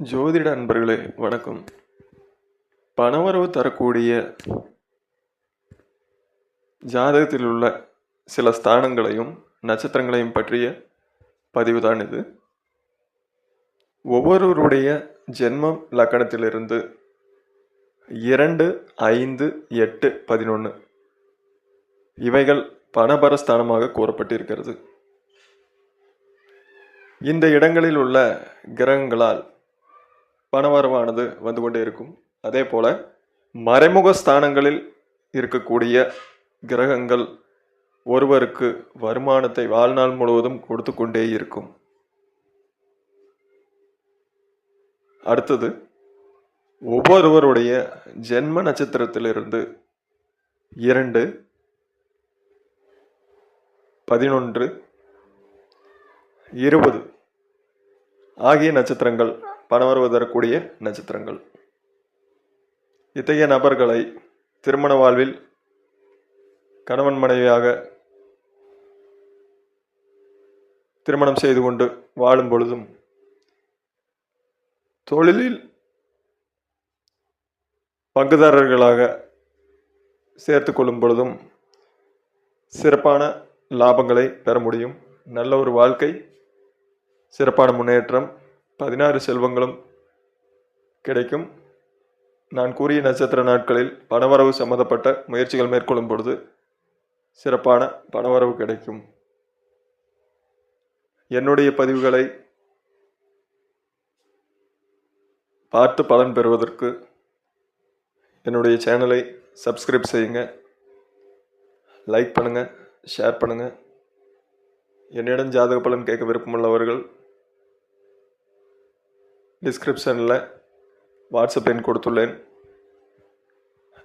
ஜோதிட அன்பர்களே வணக்கம். பணவரவு தரக்கூடிய ஜாதகத்தில் உள்ள சில ஸ்தானங்களையும் நட்சத்திரங்களையும் பற்றிய பதிவு தான் இது. ஒவ்வொருவருடைய ஜென்மம் லக்கணத்திலிருந்து இரண்டு ஐந்து எட்டு பதினொன்று இவைகள் பணபரஸ்தானமாக கூறப்பட்டிருக்கிறது. இந்த இடங்களில் உள்ள கிரகங்களால் பணவரவானது வந்து கொண்டே இருக்கும். அதே போல மறைமுக ஸ்தானங்களில் இருக்கக்கூடிய கிரகங்கள் ஒருவருக்கு வருமானத்தை வாழ்நாள் முழுவதும் கொடுத்து கொண்டே இருக்கும். அடுத்தது ஒவ்வொருவருடைய ஜென்ம நட்சத்திரத்திலிருந்து இரண்டு பதினொன்று இருபது ஆகிய நட்சத்திரங்கள் பணவரவு தரக்கூடிய நட்சத்திரங்கள். இத்தகைய நபர்களை திருமண வாழ்வில் கணவன் மனைவியாக திருமணம் செய்து கொண்டு வாழும் பொழுதும் தொழிலில் பங்குதாரர்களாக சேர்த்து கொள்ளும் பொழுதும் சிறப்பான லாபங்களை பெற முடியும். நல்ல ஒரு வாழ்க்கை சிறப்பான முன்னேற்றம் பதினாறு செல்வங்களும் கிடைக்கும். நான் கூறிய நட்சத்திர நாட்களில் பணவரவு சம்பந்தப்பட்ட முயற்சிகள் மேற்கொள்ளும் பொழுது சிறப்பான பணவரவு கிடைக்கும். என்னுடைய பதிவுகளை பார்த்து பலன் பெறுவதற்கு என்னுடைய சேனலை சப்ஸ்கிரைப் செய்யுங்க. லைக் பண்ணுங்கள் ஷேர் பண்ணுங்கள் என்னிடம் ஜாதக பலன் கேட்க விருப்பமுள்ளவர்கள் டிஸ்கிரிப்ஷனில் வாட்ஸ்அப் எண் கொடுத்துள்ளேன்.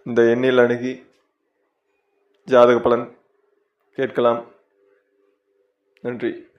இந்த எண்ணில் அணுகி ஜாதக பலன் கேட்கலாம். நன்றி.